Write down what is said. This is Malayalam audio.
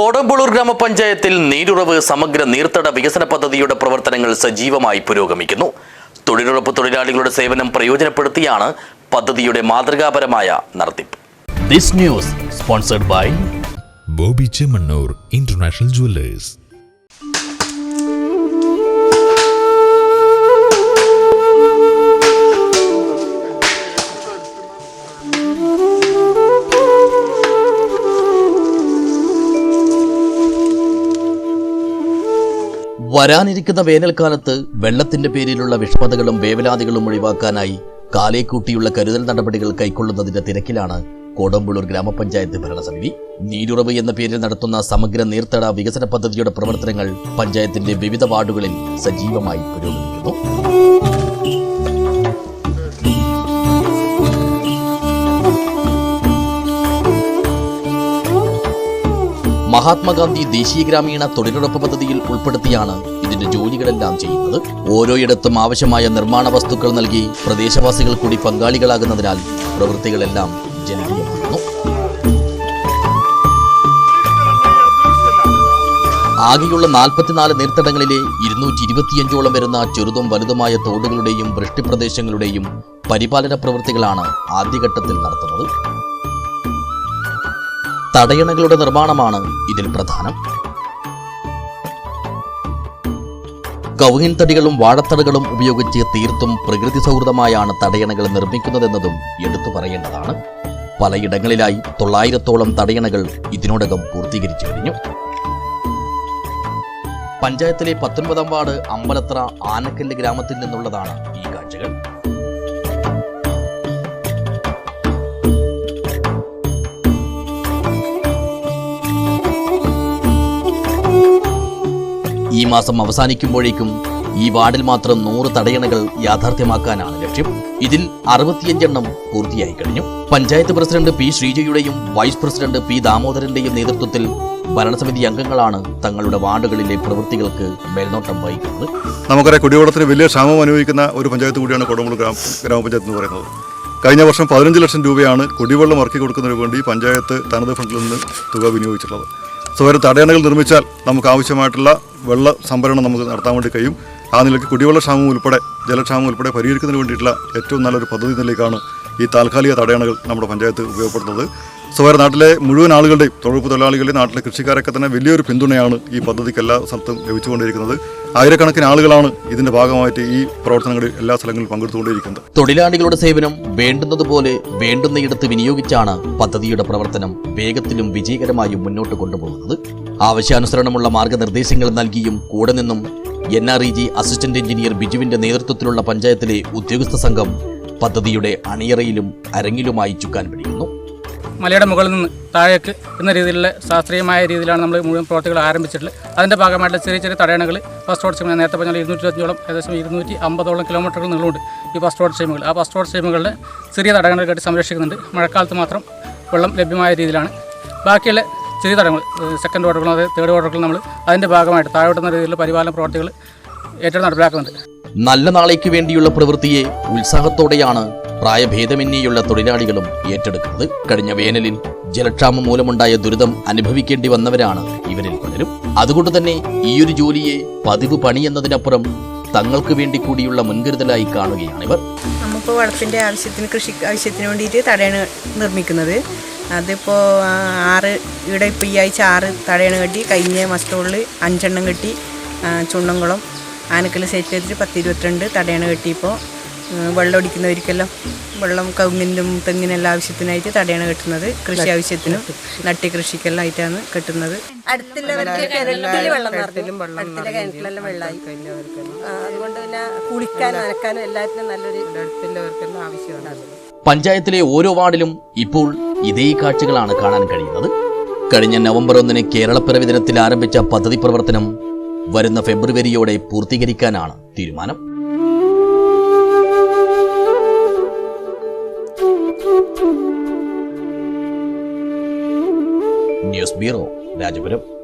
കോടമ്പളൂർ ഗ്രാമപഞ്ചായത്തിൽ നീരുറവ് സമഗ്ര നീർത്തട വികസന പദ്ധതിയുടെ പ്രവർത്തനങ്ങൾ സജീവമായി പുരോഗമിക്കുന്നു. തൊഴിലുറപ്പ് തൊഴിലാളികളുടെ സേവനം പ്രയോജനപ്പെടുത്തിയാണ് പദ്ധതിയുടെ മാതൃകാപരമായ നടത്തിപ്പ്. This news sponsored by Boby Chemmanur international jewellers. വരാനിരിക്കുന്ന വേനൽക്കാലത്ത് വെള്ളത്തിന്റെ പേരിലുള്ള വിഷമതകളും വേവലാതികളും ഒഴിവാക്കാനായി കാലേക്കൂട്ടിയുള്ള കരുതൽ നടപടികൾ കൈക്കൊള്ളുന്നതിന്റെ തിരക്കിലാണ് കോടമ്പുളൂർ ഗ്രാമപഞ്ചായത്ത് ഭരണസമിതി. നീരുറവ് എന്ന പേരിൽ നടത്തുന്ന സമഗ്ര നീർത്തട വികസന പദ്ധതിയുടെ പ്രവർത്തനങ്ങൾ പഞ്ചായത്തിന്റെ വിവിധ വാർഡുകളിൽ സജീവമായി പുരോഗമിക്കുന്നു. മഹാത്മാഗാന്ധി ദേശീയ ഗ്രാമീണ തൊഴിലുറപ്പ് പദ്ധതിയിൽ ഉൾപ്പെടുത്തിയാണ് ഇതിന്റെ ജോലികളെല്ലാം ചെയ്യുന്നത്. ഓരോയിടത്തും ആവശ്യമായ നിർമ്മാണ വസ്തുക്കൾ നൽകി പ്രദേശവാസികൾ കൂടി പങ്കാളികളാകുന്നതിനാൽ പ്രവൃത്തികളെല്ലാം ജനകീയമാകുന്നു ആകെയുള്ള നാൽപ്പത്തിനാല് നീർത്തടങ്ങളിലെ ഇരുന്നൂറ്റി ഇരുപത്തിയഞ്ചോളം വരുന്ന ചെറുതും വലുതുമായ തോടുകളുടെയും വൃഷ്ടിപ്രദേശങ്ങളുടെയും പരിപാലന പ്രവൃത്തികളാണ് ആദ്യഘട്ടത്തിൽ നടത്തുന്നത്. തടയണകളുടെ നിർമ്മാണമാണ് ഇതിൽ പ്രധാനം. കവുങ്ങിൻ തടികളും വാഴത്തടകളും ഉപയോഗിച്ച് തീർത്തും പ്രകൃതി സൗഹൃദമായാണ് തടയണകൾ നിർമ്മിക്കുന്നതെന്നതും എടുത്തു പറയേണ്ടതാണ്. പലയിടങ്ങളിലായി തൊള്ളായിരത്തോളം തടയണകൾ ഇതിനോടകം പൂർത്തീകരിച്ചു കഴിഞ്ഞു. പഞ്ചായത്തിലെ പത്തൊൻപതാം വാർഡ് അമ്പലത്ര ആനക്കല്ല് ഗ്രാമത്തിൽ നിന്നുള്ളതാണ് ഈ കാഴ്ചകൾ. മാസം അവസാനിക്കുമ്പോഴേക്കും ഈ വാർഡിൽ മാത്രം നൂറ് തടയണകൾ യാഥാർത്ഥ്യമാക്കാനാണ് ലക്ഷ്യം. ഇതിൽ അറുപത്തിയഞ്ചെണ്ണം പൂർത്തിയായി കഴിഞ്ഞു. പഞ്ചായത്ത് പ്രസിഡന്റ് പി ശ്രീജയുടെയും വൈസ് പ്രസിഡന്റ് പി ദാമോദരന്റെയും നേതൃത്വത്തിൽ ഭരണസമിതി അംഗങ്ങളാണ് തങ്ങളുടെ വാർഡുകളിലെ പ്രവൃത്തികൾക്ക് മേൽനോട്ടം വഹിക്കുന്നത്. നമുക്കറിയാം കുടിവെള്ളത്തിന് വലിയ ക്ഷാമം അനുഭവിക്കുന്ന ഒരു പഞ്ചായത്ത് കൂടിയാണ് ഗ്രാമ ഗ്രാമപഞ്ചായത്ത് എന്ന് പറയുന്നത്. കഴിഞ്ഞ വർഷം പതിനഞ്ച് ലക്ഷം രൂപയാണ് കുടിവെള്ളം ഇറക്കി കൊടുക്കുന്നതിന് വേണ്ടി പഞ്ചായത്ത് തനത് ഫണ്ടിൽ നിന്ന് തുക വിനിയോഗിച്ചിട്ടുള്ളത്. സ്വകാര്യ തടയണകൾ നിർമ്മിച്ചാൽ നമുക്ക് ആവശ്യമായിട്ടുള്ള വെള്ള സംഭരണം നമുക്ക് നടത്താൻ വേണ്ടി കഴിയും. ആ നിലയ്ക്ക് കുടിവെള്ള ക്ഷാമം ഉൾപ്പെടെ ജലക്ഷാമം ഉൾപ്പെടെ പരിഹരിക്കുന്നതിന് വേണ്ടിയിട്ടുള്ള ഏറ്റവും നല്ലൊരു പദ്ധതി നിലയ്ക്കാണ് ഈ താൽക്കാലിക തടയണകൾ നമ്മുടെ പഞ്ചായത്ത് ഉപയോഗപ്പെടുത്തുന്നത്. സ്വകാര്യ നാട്ടിലെ മുഴുവൻ ആളുകളുടെയും തൊഴിലുറപ്പ് തൊഴിലാളികളുടെയും നാട്ടിലെ കൃഷിക്കാരൊക്കെ തന്നെ വലിയൊരു പിന്തുണയാണ് ഈ പദ്ധതിക്ക് എല്ലാ സ്ഥലത്തും ലഭിച്ചുകൊണ്ടിരിക്കുന്നത്. ആയിരക്കണക്കിന് ആളുകളാണ് ഇതിന്റെ ഭാഗമായിട്ട് ഈ പ്രവർത്തനങ്ങളിൽ എല്ലാ സ്ഥലങ്ങളിലും പങ്കെടുത്തുകൊണ്ടിരിക്കുന്നത്. തൊഴിലാളികളുടെ സേവനം വേണ്ടുന്നതുപോലെ വേണ്ടുന്നയിടത്ത് വിനിയോഗിച്ചാണ് പദ്ധതിയുടെ പ്രവർത്തനം വേഗത്തിലും വിജയകരമായും മുന്നോട്ട് കൊണ്ടുപോകുന്നത്. ആവശ്യാനുസരണമുള്ള മാർഗനിർദ്ദേശങ്ങൾ നൽകിയും കൂടെ നിന്നും N R E G assistant engineer ബിജുവിന്റെ നേതൃത്വത്തിലുള്ള പഞ്ചായത്തിലെ ഉദ്യോഗസ്ഥ സംഘം പദ്ധതിയുടെ അണിയറയിലും അരങ്ങിലുമായി ചുക്കാൻ പിടിക്കുന്നു മലയുടെ മുകളിൽ നിന്ന് താഴേക്ക് എന്ന രീതിയിലുള്ള ശാസ്ത്രീയമായ രീതിയിലാണ് നമ്മൾ മുഴുവൻ പ്രവർത്തികൾ ആരംഭിച്ചിട്ടുള്ളത്. അതിന്റെ ഭാഗമായിട്ടുള്ള ചെറിയ ചെറിയ തടയണകൾ ഫസ്റ്റ് റോഡ് സ്കീം നേരത്തെ പറഞ്ഞാൽ ഇരുന്നൂറ്റി ഇരുപത്തിയോളം ഏകദേശം ഇരുന്നൂറ്റി അമ്പതോളം കിലോമീറ്ററുകൾ നീളമുണ്ട് ഈ ഫസ്റ്റ് റോഡ് സ്കീമുകൾ ആ ഫസ്റ്റ് റോഡ് സ്കീമുകളിലെ ചെറിയ തടയണകൾ കെട്ടി സംരക്ഷിക്കുന്നുണ്ട്. മഴക്കാലത്ത് മാത്രം വെള്ളം ലഭ്യമായ രീതിയിലാണ്. ബാക്കിയുള്ള ചെറിയ തടയങ്ങൾ സെക്കൻഡ് ഓർഡറുകളും അതായത് തേർഡ് ഓർഡറുകളും നമ്മൾ അതിന്റെ ഭാഗമായിട്ട് താഴോട്ടുന്ന രീതിയിലുള്ള പരിപാലന പ്രവർത്തികൾ ഏറ്റവും നടപ്പിലാക്കുന്നുണ്ട്. നല്ല നാളേക്ക് വേണ്ടിയുള്ള പ്രവൃത്തിയെ ഉത്സാഹത്തോടെയാണ് പ്രായഭേദമന്യേയുള്ള തൊഴിലാളികളും ഏറ്റെടുക്കുന്നത്. കഴിഞ്ഞ വേനലിൽ ജലക്ഷാമം മൂലമുണ്ടായ ദുരിതം അനുഭവിക്കേണ്ടി വന്നവരാണ് ഇവരിൽ പലരും. അതുകൊണ്ട് തന്നെ ഈയൊരു ജോലിയെ പതിവ് പണി എന്നതിനപ്പുറം തങ്ങൾക്ക് വേണ്ടി കൂടിയുള്ള മുൻകരുതലായി കാണുകയാണ് ഇവർ. നമുക്ക് വളത്തിന്റെ ആവശ്യത്തിന് കൃഷി ആവശ്യത്തിന് വേണ്ടിയിട്ട് തടയാണ് നിർമ്മിക്കുന്നത്. അതിപ്പോൾ ആറ് ഇവിടെ ഇപ്പോൾ ഈ ആഴ്ച ആറ് തടയാണ് കെട്ടി കഴിഞ്ഞ മസ്റ്റോളിൽ അഞ്ചെണ്ണം കെട്ടി ആ, ആനക്കൽ സെറ്റ് ചെയ്തിട്ട് പത്ത് ഇരുപത്തിരണ്ട് തടയണ കെട്ടിയപ്പോൾ വെള്ളം ഒടിക്കുന്നവർക്കെല്ലാം വെള്ളം കവുങ്ങിനും തെങ്ങിനെല്ലാം ആവശ്യത്തിനായിട്ട് തടയാണ് കെട്ടുന്നത് കൃഷി ആവശ്യത്തിനും നട്ടി കൃഷിക്കെല്ലാം ആയിട്ടാണ് കെട്ടുന്നത്. അതുകൊണ്ട് പിന്നെ കുളിക്കാനും നനക്കാനും എല്ലാത്തിനും നല്ലൊരു അടുത്തുള്ളവർക്കെല്ലാം ആവശ്യമാണ്. പഞ്ചായത്തിലെ ഓരോ വാർഡിലും ഇപ്പോൾ ഇതേ കാഴ്ചകളാണ് കാണാൻ കഴിയുന്നത്. കഴിഞ്ഞ നവംബർ ഒന്നിന് കേരളപ്പിറവി ദിനത്തിൽ ആരംഭിച്ച പദ്ധതി പ്രവർത്തനം വരുന്ന ഫെബ്രുവരിയോടെ പൂർത്തീകരിക്കാനാണ് തീരുമാനം. News bureau Rajapuram.